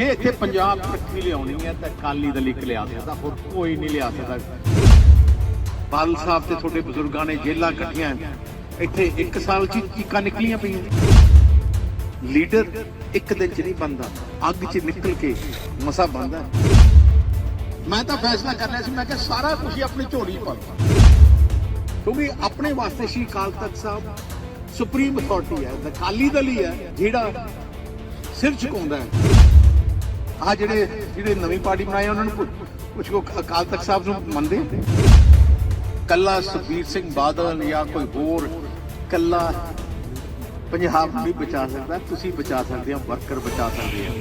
ਜੇ ਇੱਥੇ ਪੰਜਾਬ ਇਕੱਠੀ ਲਿਆਉਣੀ ਹੈ ਤਾਂ ਅਕਾਲੀ ਦਲ ਇੱਕ ਲਿਆ ਸਕਦਾ ਹੋਰ ਕੋਈ ਨਹੀਂ ਲਿਆ ਸਕਦਾ। ਬਾਦਲ ਸਾਹਿਬ ਤੇ ਤੁਹਾਡੇ ਬਜ਼ੁਰਗਾਂ ਨੇ ਜੇਲਾਂ ਕੱਟੀਆਂ ਇੱਥੇ 1 ਸਾਲ ਚ ਚੀਕਾਂ ਨਿਕਲੀਆਂ ਪਈਆਂ। ਲੀਡਰ ਇੱਕ ਦਿਨ ਚ ਨਹੀਂ ਬਣਦਾ, ਅੱਗ ਚ ਨਿਕਲ ਕੇ ਮਸਾ ਬਣਦਾ। ਮੈਂ ਤਾਂ ਫੈਸਲਾ ਕਰ ਲਿਆ ਸੀ, ਮੈਂ ਕਿਹਾ ਸਾਰਾ ਕੁਝ ਹੀ ਆਪਣੀ ਝੋਲੀ ਪਾ ਕਿਉਂਕਿ ਆਪਣੇ ਵਾਸਤੇ ਸ਼੍ਰੀ ਅਕਾਲ ਤਖਤ ਸਾਹਿਬ ਸੁਪਰੀਮ ਅਥਾਰਟੀ ਹੈ, ਅਕਾਲੀ ਦਲ ਹੀ ਹੈ, ਜਿਹੜਾ ਸਿਰ ਝੁਕਾਉਂਦਾ ਹੈ। ਆ ਜਿਹੜੇ ਜਿਹੜੇ ਨਵੀਂ ਪਾਰਟੀ ਬਣਾਏ ਉਹਨਾਂ ਨੂੰ ਕੁਝ ਕੋ ਅਕਾਲ ਤਖਤ ਸਾਹਿਬ ਨੂੰ ਮੰਨਦੇ ਕੱਲਾ ਸੁਖਬੀਰ ਸਿੰਘ ਬਾਦਲ ਜਾਂ ਕੋਈ ਹੋਰ ਕੱਲਾ ਪੰਜਾਬ ਨੂੰ ਨਹੀਂ ਬਚਾ ਸਕਦਾ, ਤੁਸੀਂ ਬਚਾ ਸਕਦੇ ਹੋ, ਵਰਕਰ ਬਚਾ ਸਕਦੇ ਹੋ।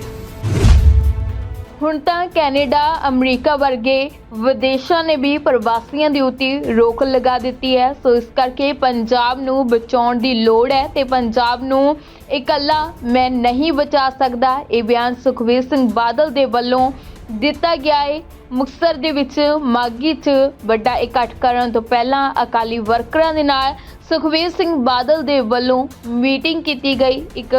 ਹੁਣ ਤਾਂ ਕੈਨੇਡਾ, ਅਮਰੀਕਾ ਵਰਗੇ ਵਿਦੇਸ਼ਾਂ ਨੇ ਵੀ ਪ੍ਰਵਾਸੀਆਂ ਦੇ ਉੱਤੇ ਰੋਕ ਲਗਾ ਦਿੱਤੀ ਹੈ। ਸੋ ਇਸ ਕਰਕੇ ਪੰਜਾਬ ਨੂੰ ਬਚਾਉਣ ਦੀ ਲੋੜ ਹੈ ਤੇ ਪੰਜਾਬ ਨੂੰ ਇਕੱਲਾ ਮੈਂ ਨਹੀਂ ਬਚਾ ਸਕਦਾ, ਇਹ ਬਿਆਨ ਸੁਖਵੀਰ ਸਿੰਘ ਬਾਦਲ ਦੇ ਵੱਲੋਂ ਦਿੱਤਾ ਗਿਆ ਹੈ ਮੁਕਤਸਰ ਦੇ ਵਿੱਚ ਮਾਗੀ 'ਚ ਵੱਡਾ ਇਕੱਠ ਕਰਨ ਤੋਂ ਪਹਿਲਾਂ ਅਕਾਲੀ ਵਰਕਰਾਂ ਦੇ ਨਾਲ ਸੁਖਵੀਰ ਸਿੰਘ ਬਾਦਲ ਦੇ ਵੱਲੋਂ ਮੀਟਿੰਗ ਕੀਤੀ ਗਈ। ਇੱਕ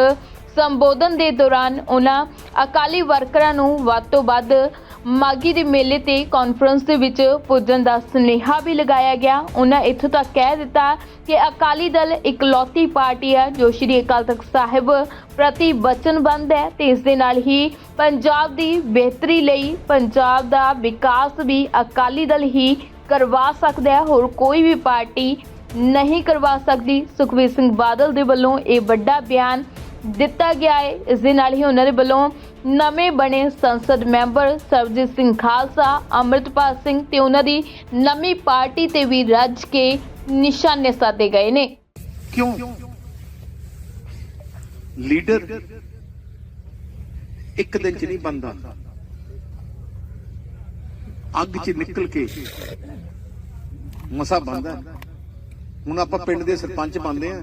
ਸੰਬੋਧਨ ਦੇ ਦੌਰਾਨ ਉਹਨਾਂ ਅਕਾਲੀ ਵਰਕਰਾਂ ਨੂੰ ਵੱਧ ਤੋਂ ਵੱਧ ਮਾਗੀ ਦੇ ਮੇਲੇ ਤੇ ਕਾਨਫਰੰਸ ਦੇ ਵਿੱਚ ਪੁੱਜਣ ਦਾ ਸੁਨੇਹਾ ਵੀ ਲਗਾਇਆ ਗਿਆ। ਉਹਨਾਂ ਇੱਥੋਂ ਤੱਕ ਕਹਿ ਦਿੱਤਾ ਕਿ ਅਕਾਲੀ ਦਲ ਇਕਲੌਤੀ ਪਾਰਟੀ ਹੈ ਜੋ ਸ਼੍ਰੀ ਅਕਾਲ ਤਖਤ ਸਾਹਿਬ ਪ੍ਰਤੀ ਵਚਨਬੰਦ ਹੈ ਤੇ ਇਸ ਦੇ ਨਾਲ ਹੀ ਪੰਜਾਬ ਦੀ ਬਿਹਤਰੀ ਲਈ ਪੰਜਾਬ ਦਾ ਵਿਕਾਸ ਵੀ ਅਕਾਲੀ ਦਲ ਹੀ ਕਰਵਾ ਸਕਦਾ ਹੈ। ਹੋਰ ਕੋਈ ਵੀ ਪਾਰਟੀ ਨਹੀਂ ਕਰਵਾ ਸਕਦੀ। ਸੁਖਵੀਰ ਸਿੰਘ ਬਾਦਲ ਦੇ ਵੱਲੋਂ ਇਹ ਵੱਡਾ ਬਿਆਨ ਦਿੱਤਾ ਗਿਆ ਹੈ। ਇਸ ਦੇ ਨਾਲ ਹੀ ਉਹਨਾਂ ਦੇ ਵੱਲੋਂ ਨਵੇਂ ਬਣੇ ਸੰਸਦ ਮੈਂਬਰ ਸਰਬਜੀਤ ਸਿੰਘ ਖਾਲਸਾ, ਅੰਮ੍ਰਿਤਪਾਲ ਸਿੰਘ ਤੇ ਉਹਨਾਂ ਦੀ ਨਵੀਂ ਪਾਰਟੀ ਤੇ ਵੀ ਰੱਜ ਕੇ ਨਿਸ਼ਾਨੇ ਸਾਧੇ ਗਏ ਨੇ। ਕਿਉਂ? ਲੀਡਰ ਇੱਕ ਦਿਨ ਚ ਨਹੀਂ ਬਣਦਾ। ਅੱਗ ਚ ਨਿਕਲ ਕੇ ਮਸਾ ਬਣਦਾ। ਹੁਣ ਆਪਾਂ ਪਿੰਡ ਦੇ ਸਰਪੰਚ ਬਣਦੇ ਆ।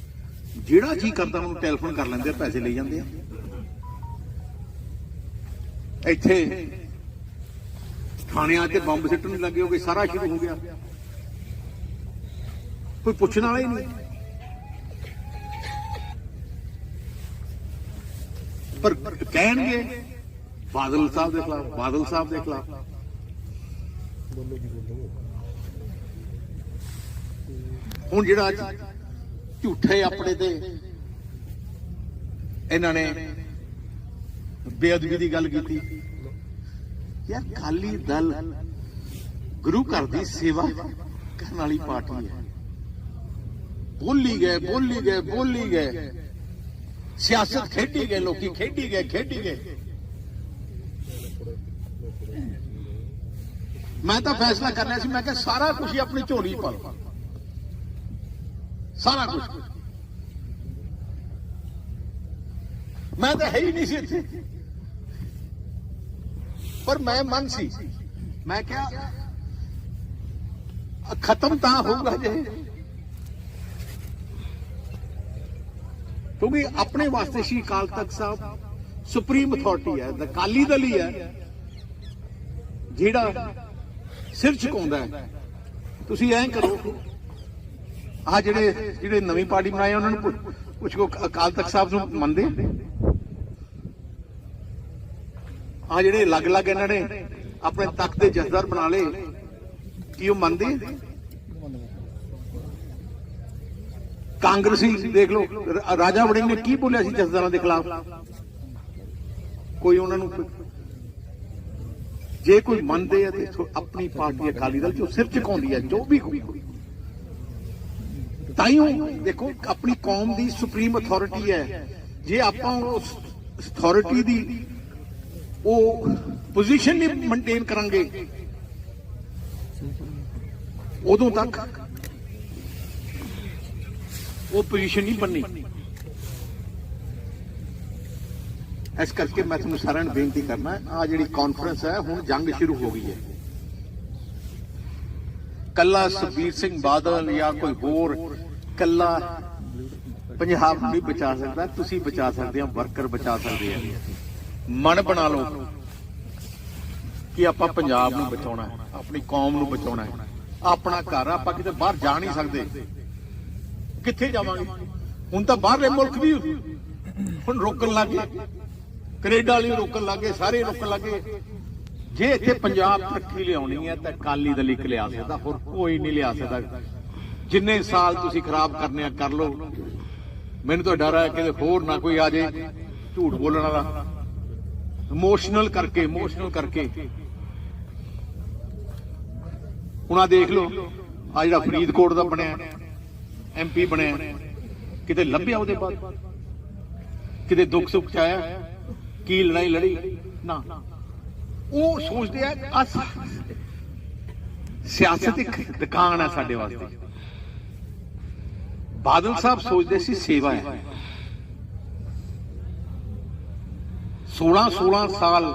ਜਿਹੜਾ ਜੀ ਕਰਦਾ ਉਹਨੂੰ ਟੈਲੀਫੋਨ ਕਰ ਲੈਂਦੇ ਆ, ਪੈਸੇ ਲਈ ਜਾਂਦੇ ਆ। ਇੱਥੇ ਥਾਣਿਆਂ 'ਤੇ ਬੰਬ ਸਿੱਟਣ ਲੱਗੇ ਹੋ ਸਾਰਾ ਸ਼ੁਰੂ ਹੋ ਗਿਆ। ਕੋਈ ਪੁੱਛਣ ਵਾਲਾ ਹੀ ਨਹੀਂ। ਪਰ ਕਹਿਣਗੇ, ਬਾਦਲ ਸਾਹਿਬ ਦੇ ਖਿਲਾਫ, ਬਾਦਲ ਸਾਹਿਬ ਦੇ ਖਿਲਾਫ। ਹੁਣ ਜਿਹੜਾ ਝੂਠੇ ਆਪਣੇ ਤੇ। ਇਹਨਾਂ ਨੇ ਬੇਅਦਬੀ ਦੀ ਗੱਲ ਕੀਤੀ। ਯਾਰ ਕਾਲੀ ਦਲ ਗੁਰੂ ਘਰ ਦੀ ਸੇਵਾ ਕਰਨ ਵਾਲੀ ਪਾਰਟੀ ਹੈ। ਬੋਲੀ ਗਏ ਬੋਲੀ ਗਏ ਬੋਲੀ ਗਏ। ਸਿਆਸਤ ਖੇਡੀ ਗਏ, ਲੋਕੀ ਖੇਡੀ ਗਏ ਖੇਡੀ ਗਏ। ਮੈਂ ਤਾਂ ਫੈਸਲਾ ਕਰ ਲਿਆ ਸੀ, ਮੈਂ ਕਿਹਾ ਸਾਰਾ ਕੁਝ ਹੀ ਆਪਣੀ ਝੋਲੀ ਪਾ ਲਵਾਂ ਸਾਰਾ ਕੁਝ ਮੈਂ ਤਾਂ ਹੈ ਹੀ ਨਹੀਂ ਸੀ ਇੱਥੇ। ਪਰ ਮੈਂ ਮਨ ਸੀ। ਮੈਂ ਕਿਹਾ ਖਤਮ ਤਾਂ ਹੋਊਗਾ ਜੇ। ਕਿਉਂਕਿ ਆਪਣੇ ਵਾਸਤੇ ਸ਼੍ਰੀ ਅਕਾਲ ਤਖਤ ਸਾਹਿਬ ਸੁਪਰੀਮ ਅਥਾਰਟੀ ਹੈ the ਅਕਾਲੀ ਦਲ ਹੀ ਹੈ। ਜਿਹੜਾ ਸਿਰ ਝੁਕਾਉਂਦਾ ਹੈ। ਤੁਸੀਂ ਐਂ ਕਰੋ ਆ ਜਿਹੜੇ ਜਿਹੜੇ ਨਵੀਂ ਪਾਰਟੀ ਬਣਾਏ ਉਹਨਾਂ ਨੂੰ ਕੁਝ ਕੋ ਅਕਾਲ ਤਖਤ ਸਾਹਿਬ ਨੂੰ ਮੰਨਦੇ ਆ? ਜਿਹੜੇ ਅਲੱਗ-ਅਲੱਗ ਇਹਨਾਂ ਨੇ ਆਪਣੇ ਤਖਤ ਦੇ ਜਥੇਦਾਰ ਬਣਾ ਲਏ, ਕੀ ਉਹ ਮੰਨਦੇ ਕਾਂਗਰਸੀ, ਦੇਖ ਲਓ ਰਾਜਾ ਵੜਿੰਗ ਨੇ ਕੀ ਬੋਲਿਆ ਸੀ ਜਥੇਦਾਰਾਂ ਦੇ ਖਿਲਾਫ? ਕੋਈ ਉਹਨਾਂ ਨੂੰ ਜੇ ਕੋਈ ਮੰਨਦੇ ਆ ਤੇ ਆਪਣੀ ਪਾਰਟੀ ਅਕਾਲੀ ਦਲ ਜੋ ਸਿਰ ਝੁਕਾਉਂਦੀ ਹੈ ਜੋ ਵੀ ਕੋਈ ਤਾਈਓ, ਦੇਖੋ, ਆਪਣੀ ਕੌਮ ਦੀ ਸੁਪਰੀਮ ਅਥਾਰਟੀ ਹੈ। ਜੇ ਆਪਾਂ ਉਸ ਅਥਾਰਟੀ ਦੀ ਉਹ ਪੋਜੀਸ਼ਨ ਨਹੀਂ ਮੇਨਟੇਨ ਕਰਾਂਗੇ, ਉਦੋਂ ਤੱਕ ਉਹ ਪੋਜੀਸ਼ਨ ਨਹੀਂ ਬਣਨੀ। ਇਸ ਕਰਕੇ ਮੈਂ ਤੁਹਾਨੂੰ ਸਾਰਿਆਂ ਨੂੰ ਬੇਨਤੀ ਕਰਨਾ ਆ ਜਿਹੜੀ ਕਾਨਫਰੰਸ ਹੈ, ਹੁਣ ਜੰਗ ਸ਼ੁਰੂ ਹੋ ਗਈ ਹੈ। ਕੱਲਾ ਸੁਖਬੀਰ ਸਿੰਘ ਬਾਦਲ ਜਾਂ ਕੋਈ ਹੋਰ ਕੱਲਾ ਪੰਜਾਬ ਨੂੰ ਨਹੀਂ ਬਚਾ ਸਕਦਾ, ਤੁਸੀਂ ਬਚਾ ਸਕਦੇ ਹੋ, ਵਰਕਰ ਬਚਾ ਸਕਦੇ ਆ। ਮਨ ਬਣਾ ਲਓ ਕਿ ਆਪਾਂ ਪੰਜਾਬ ਨੂੰ ਬਚਾਉਣਾ ਹੈ, ਆਪਣੀ ਕੌਮ ਨੂੰ ਬਚਾਉਣਾ ਹੈ। ਆਪਣਾ ਘਰ ਆਪਾਂ ਕਿਤੇ ਬਾਹਰ ਜਾ ਨਹੀਂ ਸਕਦੇ। ਕਿੱਥੇ ਜਾਵਾਂਗੇ? ਹੁਣ ਤਾਂ ਬਾਹਰਲੇ ਮੁਲਕ ਵੀ ਹੁਣ ਰੋਕਣ ਲੱਗੇ ਕੈਨੇਡਾ ਵਾਲੀ ਰੋਕਣ ਲੱਗੇ ਸਾਰੇ ਰੋਕਣ ਲੱਗੇ ਜੇ ਇੱਥੇ ਪੰਜਾਬ ਤਰੱਕੀ ਲਿਆਉਣੀ ਹੈ ਤਾਂ ਅਕਾਲੀ ਦਲ ਇੱਕ ਲਿਆ ਸਕਦਾ, ਹੋਰ ਕੋਈ ਨਹੀਂ ਲਿਆ ਸਕਦਾ। ਜਿੰਨੇ ਸਾਲ ਤੁਸੀਂ ਖਰਾਬ ਕਰਨੇ ਆ, ਕਰ ਲਓ। ਮੈਨੂੰ ਤਾਂ ਡਰ ਹੈ ਕਿ ਹੋਰ ਨਾ ਕੋਈ ਆ ਜੇ ਝੂਠ ਬੋਲਣ ਵਾਲਾ। ਇਮੋਸ਼ਨਲ ਕਰਕੇ ਇਮੋਸ਼ਨਲ ਕਰਕੇ। ਹੁਣ ਦੇਖ ਲਓ ਆ ਜਿਹੜਾ ਫਰੀਦਕੋਟ ਦਾ ਬਣਿਆ ਐਮਪੀ ਬਣਿਆ, ਕਿਤੇ ਲੱਭਿਆ ਉਹਦੇ ਬਾਅਦ? ਕਿਤੇ ਦੁੱਖ ਸੁੱਖ ਚ ਆਇਆ? ਕੀ ਲੜਾਈ ਲੜੀ? ਨਾ। ਉਹ ਸੋਚਦੇ ਆ ਆ ਸਿਆਸਤ ਇੱਕ ਦੁਕਾਨ ਹੈ ਸਾਡੇ ਵਾਸਤੇ। ਬਾਦਲ ਸਾਹਿਬ ਸੋਚਦੇ ਸੀ ਸੇਵਾ ਹੈ। 16 16 ਸਾਲ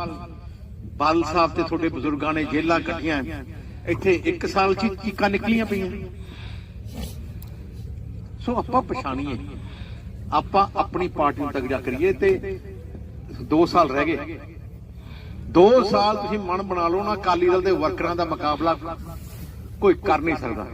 ਬਾਦਲ ਸਾਹਿਬ ਤੇ ਤੁਹਾਡੇ ਬਜ਼ੁਰਗਾਂ ਨੇ ਜੇਲਾਂ ਕੱਟੀਆਂ ਇੱਥੇ ਇੱਕ ਸਾਲ ਚ ਚੀਕਾਂ ਨਿਕਲੀਆਂ ਪਈਆਂ। ਸੋ ਆਪਾਂ ਪਛਾਣੀਏ। ਆਪਾਂ ਆਪਣੀ ਪਾਰਟੀ ਨੂੰ ਤੱਕ ਜਾ ਕਰੀਏ ਤੇ 2 ਸਾਲ ਰਹਿ ਗਏ। 2 ਸਾਲ ਤੁਸੀਂ ਮਨ ਬਣਾ ਲਓ ਨਾ, ਅਕਾਲੀ ਦਲ ਦੇ ਵਰਕਰਾਂ ਦਾ ਮੁਕਾਬਲਾ ਕੋਈ ਕਰ ਨਹੀਂ ਸਕਦਾ।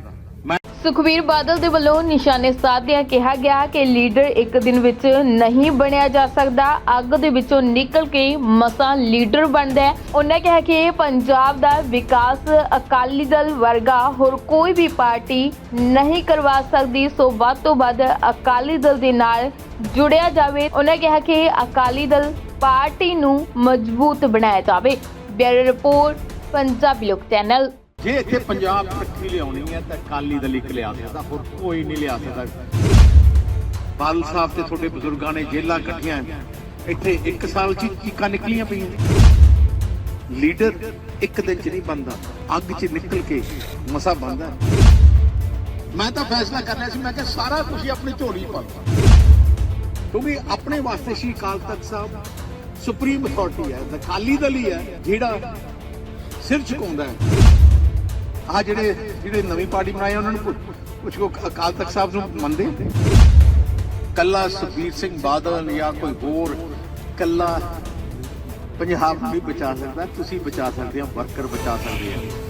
ਮੈਂ ਬਾਦਲ ਦੇ ਵੱਲੋਂ ਨਿਸ਼ਾਨੇ ਸਾਧਦਿਆਂ ਕਿਹਾ ਗਿਆ ਕਿ ਲੀਡਰ ਇੱਕ ਦਿਨ ਵਿੱਚ ਨਹੀਂ ਬਣਿਆ ਜਾ ਸਕਦਾ। ਅੱਗ ਦੇ ਵਿੱਚੋਂ ਨਿਕਲ ਕੇ ਮਸਾਂ ਲੀਡਰ ਬਣਦਾ ਹੈ। ਉਹਨਾਂ ਕਿਹਾ ਕਿ ਪੰਜਾਬ ਦਾ ਵਿਕਾਸ ਅਕਾਲੀ ਦਲ ਵਰਗਾ ਹੋਰ ਕੋਈ ਵੀ ਪਾਰਟੀ ਨਹੀਂ ਕਰਵਾ ਸਕਦੀ। ਸੋ ਵੱਧ ਤੋਂ ਵੱਧ ਅਕਾਲੀ ਦਲ ਦੇ ਨਾਲ ਜੁੜਿਆ ਜਾਵੇ। ਉਹਨਾਂ ਕਿਹਾ ਕਿ ਅਕਾਲੀ ਦਲ ਪਾਰਟੀ ਨੂੰ ਮਜ਼ਬੂਤ ਬਣਾਇਆ ਜਾਵੇ। ਬਿਊਰੋ ਰਿਪੋਰਟ, ਪੰਜਾਬੀ ਲੋਕ ਚੈਨਲ। ਜੇ ਇੱਥੇ ਪੰਜਾਬ ਤਰੱਕੀ ਲਿਆਉਣੀ ਹੈ ਤਾਂ ਅਕਾਲੀ ਦਲ ਇੱਕ ਲਿਆ ਸਕਦਾ, ਹੋਰ ਕੋਈ ਨਹੀਂ ਲਿਆ ਸਕਦਾ। ਬਾਦਲ ਸਾਹਿਬ ਤੇ ਤੁਹਾਡੇ ਬਜ਼ੁਰਗਾਂ ਨੇ ਜੇਲਾਂ ਕੱਟੀਆਂ ਇੱਥੇ ਇੱਕ ਸਾਲ ਚ ਚੀਕਾਂ ਨਿਕਲੀਆਂ ਪਈਆਂ ਲੀਡਰ ਇੱਕ ਦਿਨ ਚ ਨਹੀਂ ਬਣਦਾ, ਅੱਗ ਚ ਨਿਕਲ ਕੇ ਮਸਾ ਬਣਦਾ। ਮੈਂ ਤਾਂ ਫੈਸਲਾ ਕਰ ਲਿਆ ਸੀ, ਮੈਂ ਕਿ ਸਾਰਾ ਕੁਝ ਆਪਣੀ ਝੋਲੀ ਪਾ ਕਿਉਂਕਿ ਆਪਣੇ ਵਾਸਤੇ ਸ਼੍ਰੀ ਅਕਾਲ ਤਖਤ ਸਾਹਿਬ ਸੁਪਰੀਮ ਅਥਾਰਟੀ ਹੈ, ਅਕਾਲੀ ਦਲ ਹੀ ਹੈ, ਜਿਹੜਾ ਸਿਰ ਝੁਕਾਉਂਦਾ ਹੈ। ਆ ਜਿਹੜੇ ਜਿਹੜੇ ਨਵੀਂ ਪਾਰਟੀ ਬਣਾਈ ਉਹਨਾਂ ਨੂੰ ਕੁਝ ਕੋ ਅਕਾਲ ਤਖਤ ਸਾਹਿਬ ਨੂੰ ਮੰਨਦੇ ਕੱਲਾ ਸੁਖਬੀਰ ਸਿੰਘ ਬਾਦਲ ਜਾਂ ਕੋਈ ਹੋਰ ਕੱਲਾ ਪੰਜਾਬ ਨੂੰ ਨਹੀਂ ਬਚਾ ਸਕਦਾ, ਤੁਸੀਂ ਬਚਾ ਸਕਦੇ ਹੋ, ਵਰਕਰ ਬਚਾ ਸਕਦੇ ਹੋ।